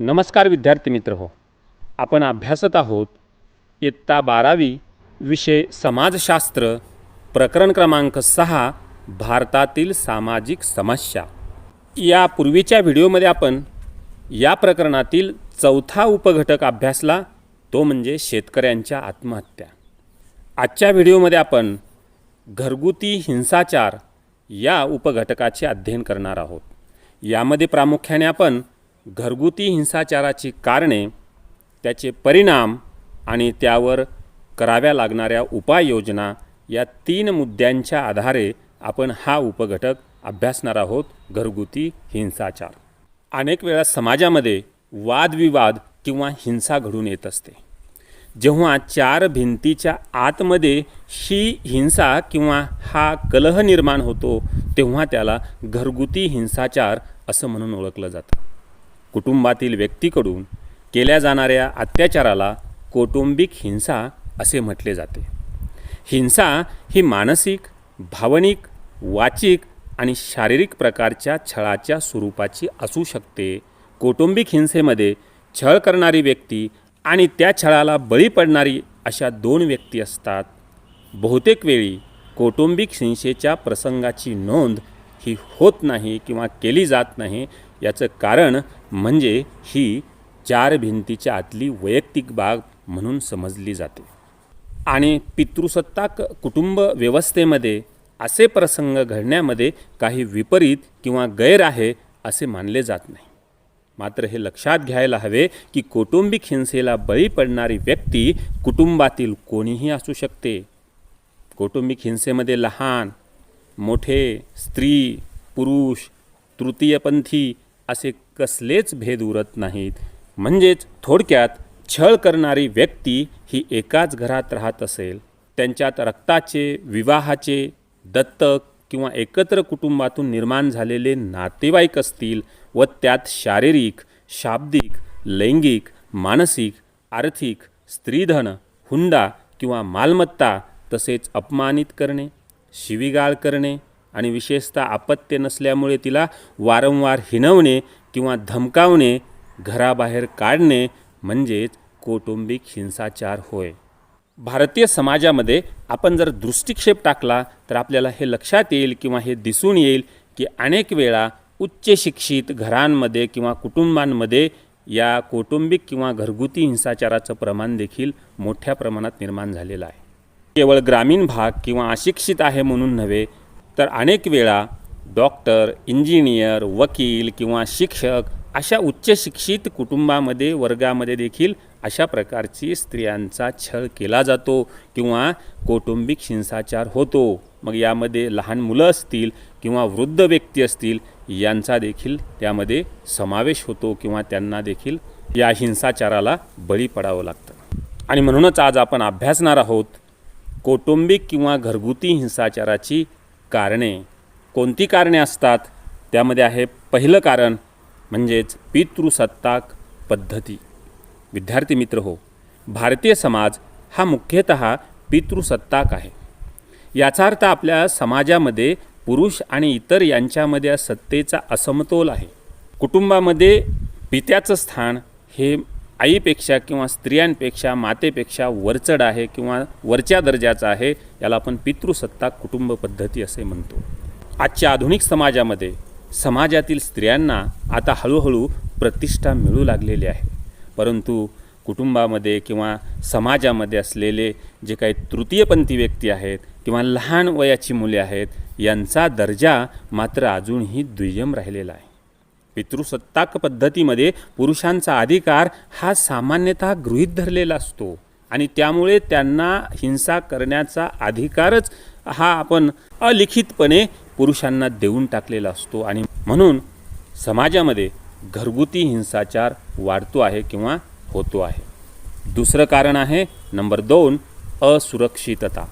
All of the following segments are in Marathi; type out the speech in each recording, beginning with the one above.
नमस्कार विद्यार्थी मित्र हो. आपण अभ्यासत आहोत इयत्ता बारावी विषय समाजशास्त्र प्रकरण क्रमांक सहा भारतातील सामाजिक समस्या. या पूर्वीच्या व्हिडिओमध्ये आपण या प्रकरणातील चौथा उपघटक अभ्यासला तो म्हणजे शेतकऱ्यांच्या आत्महत्या. आजच्या व्हिडिओमध्ये आपण घरगुती हिंसाचार या उपघटकाचे अध्ययन करणार आहोत. यामध्ये प्रामुख्याने आपण घरगुती हिंसाचाराची कारणे त्याचे परिणाम आणि त्यावर कराव्या लागणाऱ्या उपाययोजना या तीन मुद्द्यांच्या आधारे आपण हा उपघटक अभ्यासणार आहोत घरगुती हिंसाचार. अनेक वेळा समाजामध्ये वादविवाद किंवा हिंसा घडून येत असते. जेव्हा चार भिंतीच्या आतमध्ये ही हिंसा किंवा हा कलह निर्माण होतो तेव्हा त्याला घरगुती हिंसाचार असं म्हणून ओळखलं जातं. कुटुंबातील व्यक्तीकडून केल्या जाणाऱ्या अत्याचाराला कौटुंबिक हिंसा असे म्हटले जाते. हिंसा ही मानसिक भावनिक वाचिक आणि शारीरिक प्रकारच्या छळाच्या स्वरूपाची असू शकते. कौटुंबिक हिंसेमध्ये छळ करणारी व्यक्ती आणि त्या छळाला बळी पडणारी अशा दोन व्यक्ती असतात. बहुतेक वेळी कौटुंबिक हिंसेच्या प्रसंगाची नोंद ही होत नाही किंवा केली जात नाही याचं कारण म्हणजे ही चार भिंतीच्या आतली वैयक्तिक बाग म्हणून समजली जाते. आणि पितृसत्ताक कुटुंब व्यवस्थेमध्ये असे प्रसंग घडण्यामध्ये काही विपरीत किंवा गैर आहे असे मानले जात नाही. मात्र हे लक्षात घ्यायला हवे की कौटुंबिक हिंसेला बळी पडणारी व्यक्ती कुटुंबातील कोणीही असू शकते. कौटुंबिक हिंसेमध्ये लहान मोठे स्त्री पुरुष तृतीयपंथी असे कसलेच भेद उरत नाहीत. म्हणजेच थोडक्यात छळ करणारी व्यक्ती ही एकाच घरात राहत असेल. त्यांच्यात रक्ताचे विवाहाचे दत्तक किंवा एकत्र कुटुंबातून निर्माण झालेले नातेवाईक असतील व त्यात शारीरिक शाब्दिक लैंगिक मानसिक आर्थिक स्त्रीधन हुंडा किंवा मालमत्ता तसेच अपमानित करणे शिवीगाळ करणे आणि विशेषतः आपत्य नसल्यामुळे तिला वारंवार हिणवणे किंवा धमकावणे घराबाहेर काढणे म्हणजेच कौटुंबिक हिंसाचार होय. भारतीय समाजामध्ये आपण जर दृष्टिक्षेप टाकला तर आपल्याला हे लक्षात येईल किंवा हे दिसून येईल की अनेक वेळा उच्च शिक्षित घरांमध्ये किंवा कुटुंबांमध्ये या कौटुंबिक किंवा घरगुती हिंसाचाराचं प्रमाण देखील मोठ्या प्रमाणात निर्माण झालेलं आहे. केवळ ग्रामीण भाग किंवा अशिक्षित आहे म्हणून नव्हे तर अनेक वेळा डॉक्टर इंजिनियर वकील किंवा शिक्षक अशा उच्चशिक्षित कुटुंबामध्ये वर्गामध्ये देखील अशा प्रकारची स्त्रियांचा छळ केला जातो किंवा कौटुंबिक हिंसाचार होतो. मग यामध्ये लहान मुलं असतील किंवा वृद्ध व्यक्ती असतील यांचा देखील त्यामध्ये समावेश होतो किंवा त्यांना देखील या हिंसाचाराला बळी पडावं लागतं. आणि म्हणूनच आज आपण अभ्यासणार आहोत कौटुंबिक किंवा घरगुती हिंसाचाराची कारणे. कोणती कारणे असतात? त्यामध्ये आहे पहिलं कारण म्हणजेच पितृसत्ताक पद्धती. विद्यार्थी मित्र हो भारतीय समाज हा मुख्यतः पितृसत्ताक आहे. याचा अर्थ आपल्या समाजामध्ये पुरुष आणि इतर यांच्यामध्ये सत्तेचा असमतोल आहे. कुटुंबामध्ये पित्याचं स्थान हे आईपेक्षा किंवा स्त्रियांपेक्षा मातेपेक्षा वरचढ आहे किंवा वरच्या दर्जाचा आहे याला आपण पितृसत्ताक कुटुंब पद्धती असे म्हणतो. आजच्या आधुनिक समाजामध्ये समाजातील स्त्रियांना आता हळूहळू प्रतिष्ठा मिळू लागलेली आहे. परंतु कुटुंबामध्ये किंवा समाजामध्ये असलेले जे काही तृतीयपंथी व्यक्ती आहेत किंवा लहान वयाची मुले आहेत यांचा दर्जा मात्र अजूनही दुय्यम राहिलेला आहे. पितृसत्ताक पद्धतीमध्ये पुरुषांचा अधिकार हा सामान्यतः गृहीत धरलेला असतो. आणि त्यामुळे त्यांना हिंसा करण्याचा अधिकारच हा आपण अलिखितपणे पुरुषांना देऊन टाकलेला असतो. आणि म्हणून समाजामध्ये घरगुती हिंसाचार वाढतो आहे किंवा होतो आहे. दुसरं कारण आहे नंबर दोन असुरक्षितता.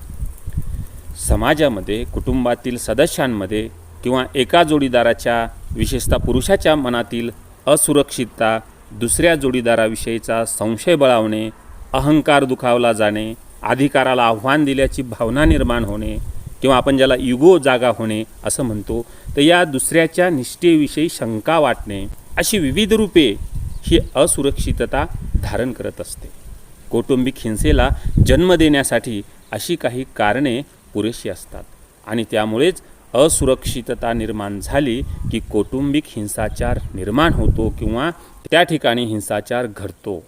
समाजामध्ये कुटुंबातील सदस्यांमध्ये किंवा एका जोडीदाराच्या विशेषतः पुरुषाच्या मनातील असुरक्षितता दुसऱ्या जोडीदाराविषयीचा संशय बळावणे अहंकार दुखावला जाणे अधिकाराला आव्हान दिल्याची भावना निर्माण होणे किंवा आपण ज्याला युगो जागा होणे असं म्हणतो तर या दुसऱ्याच्या निष्ठेविषयी शंका वाटणे अशी विविध रूपे ही असुरक्षितता धारण करत असते. कौटुंबिक हिंसेला जन्म देण्यासाठी अशी काही कारणे पुरेशी असतात आणि त्यामुळेच असुरक्षितता निर्माण झाली की कौटुंबिक हिंसाचार निर्माण होतो किंवा त्या ठिकाणी हिंसाचार घडतो.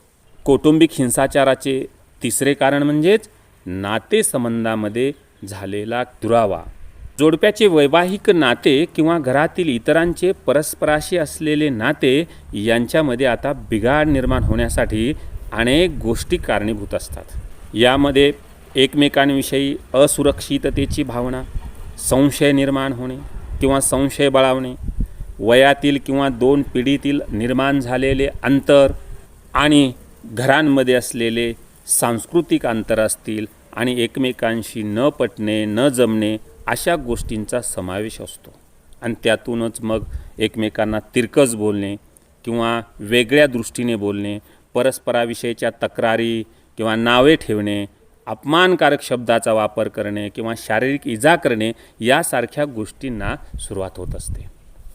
कौटुंबिक हिंसाचाराचे तिसरे कारण म्हणजेच नातेसंबंधामध्ये झालेला दुरावा. जोडप्याचे वैवाहिक नाते किंवा घरातील इतरांचे परस्पराशी असलेले नाते यांच्यामध्ये आता बिघाड निर्माण होण्यासाठी अनेक गोष्टी कारणीभूत असतात. यामध्ये एकमेकांविषयी असुरक्षिततेची भावना संशय निर्माण होणे किंवा संशय बळावणे वयातील किंवा दोन पिढीतील निर्माण झालेले अंतर आणि घरांमध्ये असलेले सांस्कृतिक अंतर असतील आणि एकमेकांशी न पटणे न जमणे अशा गोष्टींचा समावेश असतो. आणि त्यातूनच मग एकमेकांना तिरकस बोलणे किंवा वेगळ्या दृष्टीने बोलणे परस्पराविषयीच्या तक्रारी किंवा नावे ठेवणे अपमानकारक शब्दाचा वापर करणे किंवा शारीरिक इजा करणे यासारख्या गोष्टींना सुरुवात होत असते.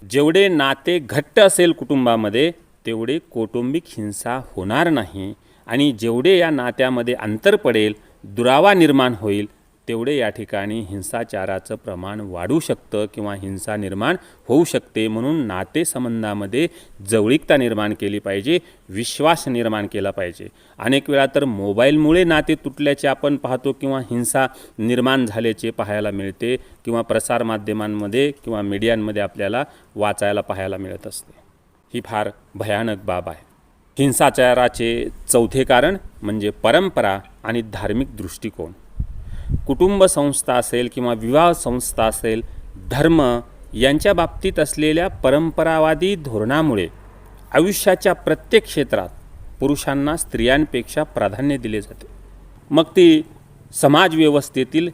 जेवढे नाते घट्ट असेल कुटुंबामध्ये तेवढे कौटुंबिक हिंसा होणार नाही आणि जेवढे या नात्यामध्ये अंतर पडेल दुरावा निर्माण होईल तेवढे या ठिकाणी हिंसाचाराचं प्रमाण वाढू शकतं किंवा हिंसा निर्माण होऊ शकते म्हणून नातेसंबंधामध्ये जवळीकता निर्माण केली पाहिजे विश्वास निर्माण केला पाहिजे. अनेक वेळा तर मोबाईलमुळे नाते तुटल्याचे आपण पाहतो किंवा हिंसा निर्माण झाल्याचे पाहायला मिळते किंवा प्रसारमाध्यमांमध्ये किंवा मीडियांमध्ये आपल्याला वाचायला पाहायला मिळत असते. ही फार भयानक बाब आहे. हिंसाचाराचे चौथे कारण म्हणजे परंपरा आणि धार्मिक दृष्टिकोन. कुटुंब संस्था असेल किंवा विवाह संस्था असेल धर्म यांच्या बाबतीत असलेल्या परंपरावादी धोरणामुळे आयुष्याच्या प्रत्येक क्षेत्रात पुरुषांना स्त्रियांपेक्षा प्राधान्य दिले जाते. मग ती समाजव्यवस्थेतील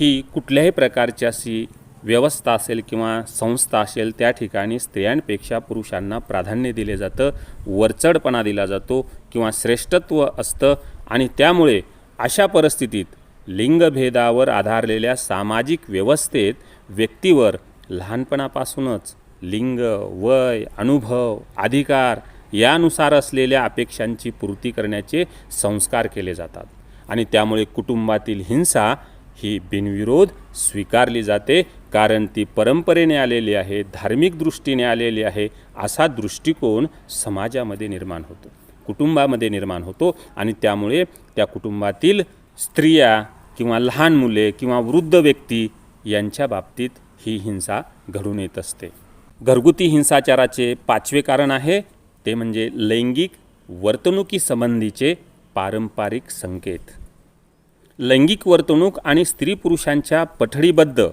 ही कुठल्याही प्रकारची अशी व्यवस्था असेल किंवा संस्था असेल त्या ठिकाणी स्त्रियांपेक्षा पुरुषांना प्राधान्य दिले जातं वरचढपणा दिला जातो किंवा श्रेष्ठत्व असतं आणि त्यामुळे अशा परिस्थितीत लिंगभेदावर आधारलेल्या सामाजिक व्यवस्थेत व्यक्तीवर लहानपणापासूनच लिंग वय अनुभव अधिकार यानुसार असलेल्या अपेक्षांची पूर्ती करण्याचे संस्कार केले जातात. आणि त्यामुळे कुटुंबातील हिंसा ही बिनविरोध स्वीकारली जाते कारण ती परंपरेने आलेली आहे धार्मिक दृष्टीने आलेली आहे असा दृष्टिकोन समाजामध्ये निर्माण होतो कुटुंबामध्ये निर्माण होतो. आणि त्यामुळे त्या कुटुंबातील स्त्रिया किंवा लहान मुले किंवा वृद्ध व्यक्ती यांच्या बाबतीत ही हिंसा घडून येत असते. घरगुती हिंसाचाराचे पाचवे कारण आहे ते म्हणजे लैंगिक वर्तणुकीसंबंधीचे पारंपरिक संकेत. लैंगिक वर्तणूक आणि स्त्री पुरुषांच्या पठडीबद्ध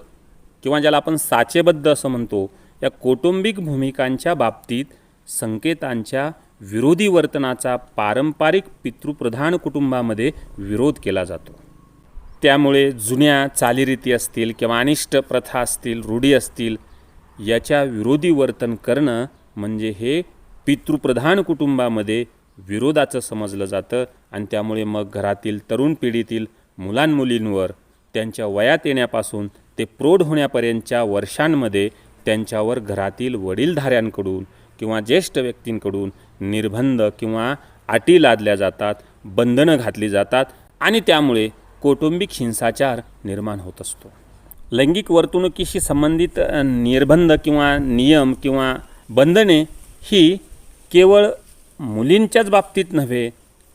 किंवा ज्याला आपण साचेबद्ध असं म्हणतो या कौटुंबिक भूमिकांच्या बाबतीत संकेतांच्या विरोधी वर्तनाचा पारंपरिक पितृप्रधान कुटुंबामध्ये विरोध केला जातो. त्यामुळे जुन्या चालीरीती असतील किंवा अनिष्ट प्रथा असतील रूढी असतील याच्या विरोधी वर्तन करणं म्हणजे हे पितृप्रधान कुटुंबामध्ये विरोधाचं समजलं जातं आणि त्यामुळे मग घरातील तरुण पिढीतील मुलांमुलींवर त्यांच्या वयात येण्यापासून ते प्रौढ होण्यापर्यंतच्या वर्षांमध्ये त्यांच्यावर घरातील वडीलधाऱ्यांकडून किंवा ज्येष्ठ व्यक्तींकडून निर्बंध किंवा अटी लादल्या जातात बंधनं घातली जातात आणि त्यामुळे कौटुंबिक हिंसाचार निर्माण होत असतो. लैंगिक वर्तणुकीशी संबंधित निर्बंध किंवा नियम किंवा बंधने ही केवळ मुलींच्याच बाबतीत नव्हे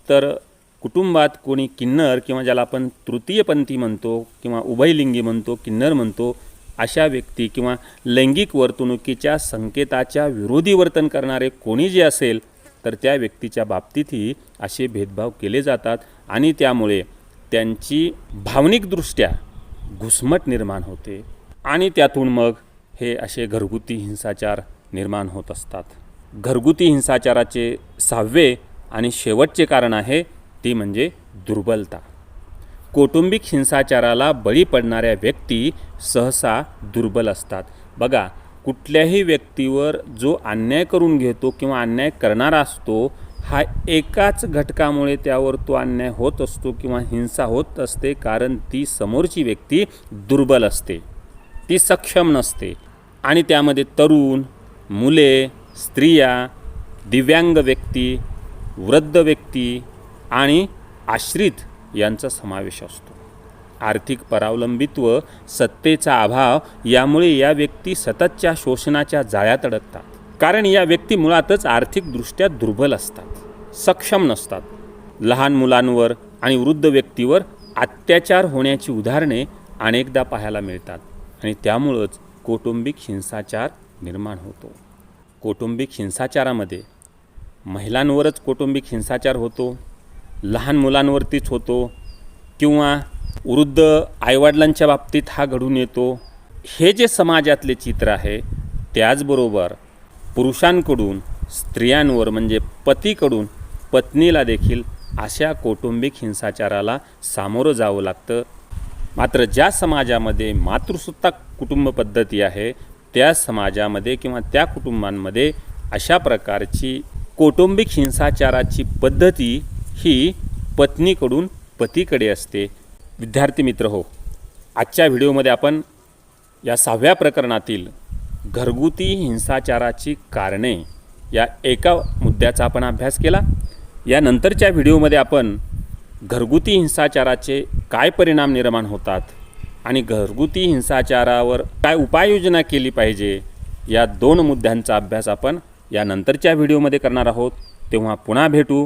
तर कुटुंबात कोणी किन्नर किंवा ज्याला आपण तृतीयपंथी म्हणतो किंवा उभयलिंगी म्हणतो किन्नर म्हणतो अशा व्यक्ती किंवा लैंगिक वर्तणुकीच्या संकेताच्या विरोधी वर्तन करणारे कोणी जे असेल तर त्या व्यक्तीच्या बाबतीतही असे भेदभाव केले जातात आणि त्यामुळे त्यांची भावनिकदृष्ट्या घुसमट निर्माण होते आणि त्यातून मग हे असे घरगुती हिंसाचार निर्माण होत असतात. घरगुती हिंसाचाराचे सहावे आणि शेवटचे कारण आहे ती म्हणजे दुर्बलता. कौटुंबिक हिंसाचाराला बळी पडणाऱ्या व्यक्ती सहसा दुर्बल असतात. बघा कुठल्याही व्यक्तीवर जो अन्याय करून घेतो किंवा अन्याय करणारा असतो हा एकाच घटकामुळे त्यावर तो अन्याय होत असतो किंवा हिंसा होत असते कारण ती समोरची व्यक्ती दुर्बल असते. ती सक्षम नसते. आणि त्यामध्ये तरुण मुले स्त्रिया दिव्यांग व्यक्ती वृद्ध व्यक्ती आणि आश्रित यांचा समावेश असतो. आर्थिक परावलंबित्व सत्तेचा अभाव यामुळे या व्यक्ती सततच्या शोषणाच्या जाळ्यात अडकतात. कारण या व्यक्ती मुळातच आर्थिकदृष्ट्या दुर्बल असतात सक्षम नसतात. लहान मुलांवर आणि वृद्ध व्यक्तीवर अत्याचार होण्याची उदाहरणे अनेकदा पाहायला मिळतात आणि त्यामुळंच कौटुंबिक हिंसाचार निर्माण होतो. कौटुंबिक हिंसाचारामध्ये महिलांवरच कौटुंबिक हिंसाचार होतो लहान मुलांवरतीच होतो किंवा वृद्ध आईवडिलांच्या बाबतीत हा घडून येतो. हे जे समाजातले चित्र आहे त्याचबरोबर पुरुषांकडून स्त्रियांवर म्हणजे पतीकडून पत्नीला देखील अशा कौटुंबिक हिंसाचाराला सामोरं जावं लागतं. मात्र ज्या समाजामध्ये मातृसत्ता कुटुंब पद्धती आहे त्या समाजामध्ये किंवा त्या कुटुंबांमध्ये अशा प्रकारची कौटुंबिक हिंसाचाराची पद्धती ही पत्नीकडून पतीकडे असते. विद्यार्थी मित्र हो आजच्या व्हिडिओमध्ये आपण या सहाव्या प्रकरणातील घरगुती हिंसाचाराची कारणे या एका मुद्द्याचा आपण अभ्यास केला. यानंतरच्या व्हिडिओमध्ये आपण घरगुती हिंसाचाराचे काय परिणाम निर्माण होतात आणि घरगुती हिंसाचारावर काय उपाययोजना केली पाहिजे या दोन मुद्द्यांचा अभ्यास आपण या नंतरच्या व्हिडिओमध्ये करणार आहोत. तेव्हा पुन्हा भेटू.